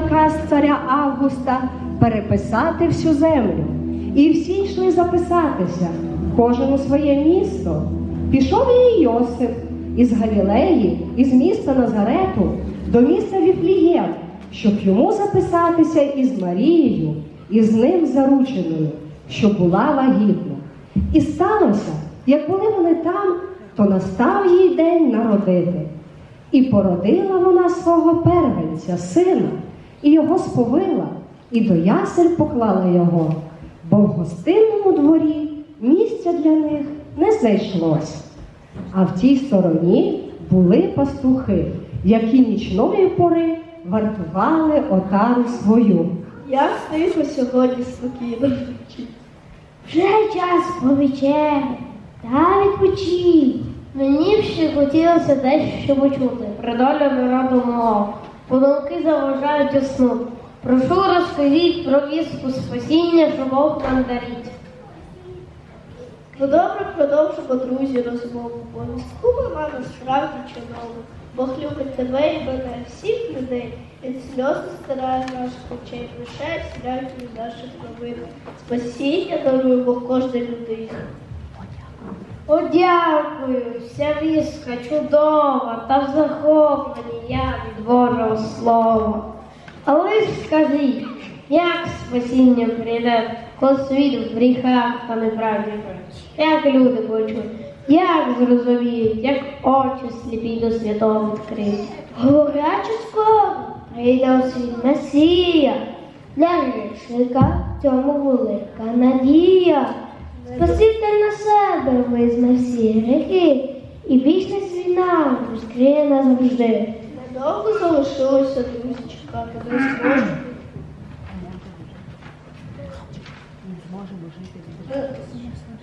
наказ царя Августа переписати всю землю. І всі йшли записатися, кожен у своє місто. Пішов і Йосип із Галілеї, із міста Назарету до міста Віфлієм, щоб йому записатися із Марією, і з ним зарученою, що була вагітна. І сталося, як були вони там, то настав їй день народити. І породила вона свого первенця, сина, і його сповила, і до ясель поклала його, бо в гостинному дворі місця для них не знайшлось. А в тій стороні були пастухи, які нічної пори вартували отару свою. Як тихо сьогодні спокійно. Вже час повечеряти та відпочив. Мені ще хотілося дещо почути. Про долю народу мого. Подумки заважають уснути. Прошу розкажіть про віску спасіння, нам дарить. Ну добре, продовжимо, друзі, розмову. Бо містку ми маємо справді чудово. Бог любить тебе і мене, всіх людей. Він сльози стирає наших очей, лише сіляють від наших новин. Спасіння дарує Бог кожній людині. О, дякую, вся віска чудова та в захопленні я від Божого Слова. Але ж скажіть, як спасіння прийде, коли світ в гріхах та неправді? Як люди почують, як зрозуміють, як очі сліпі до святого відкриють? Говорячи скоро, прийде у світ Месія. Для грішника цьому велика надія. Спаситель на себе визна всі гріхи, і вічна свіна розкриє назавжди. Недовго залишилося друзі чекати, не зможемо.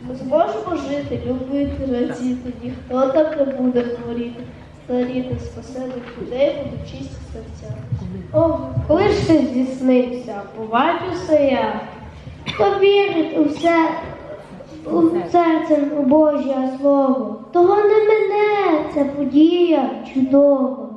Ми- зможемо жити, любити, радіти, ніхто так не буде хворіти, старіти, спасених людей будуть чисті серця. О, коли ж ти здійснився, побачуся я. Хто вірить у все серцем у Божє Слово, того не мене ця подія чудова.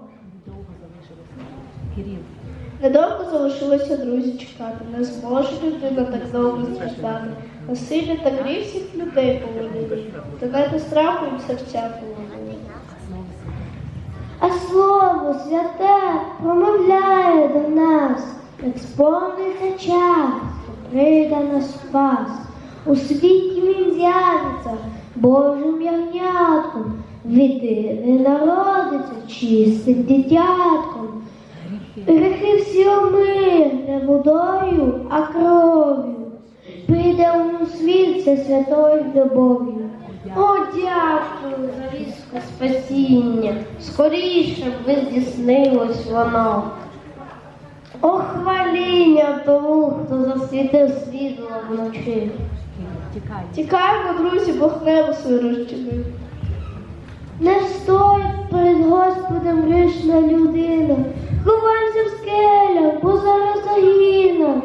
Недовго залишилося друзі чекати, не зможе людина так довго страждати. Насилля та гріх всіх людей повинні. Давайте страху їм серця полонили. А слово святе промовляє до нас, як сповниться час, прийде на спас. У світі він з'явиться Божим ягнятком, від диви народиться чистим дитятком. Грехи всі омине водою, а кров'ю. Прийде у світ це святою любов'ю. О, дякую за віску спасіння. Скоріше б ви здійснилось воно. О, хваління тому, хто засвітив світло вночі. Тікаємо, друзі, Бог небо своє розчинив. Не стоїть перед Господом грішна людина. Ховайся в скелях, бо зараз загине.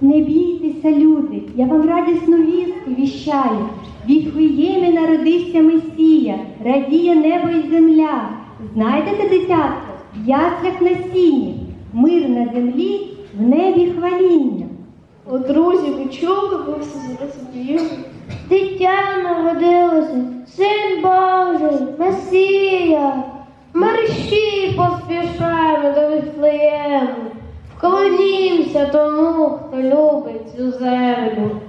Не бійтеся, люди, я вам радісну вістку віщаю. В Віфлеємі народився Месія, радіє небо і земля. Знайдете дитятко, в яслях на сіні, мир на землі, в небі хваління. О, друзі, ви чули, ви все зрозуміли. Дитя народилося, син Божий, Месія. Мерщі поспішаємо до Віфлеєму. Вклонімося тому, хто любить цю землю.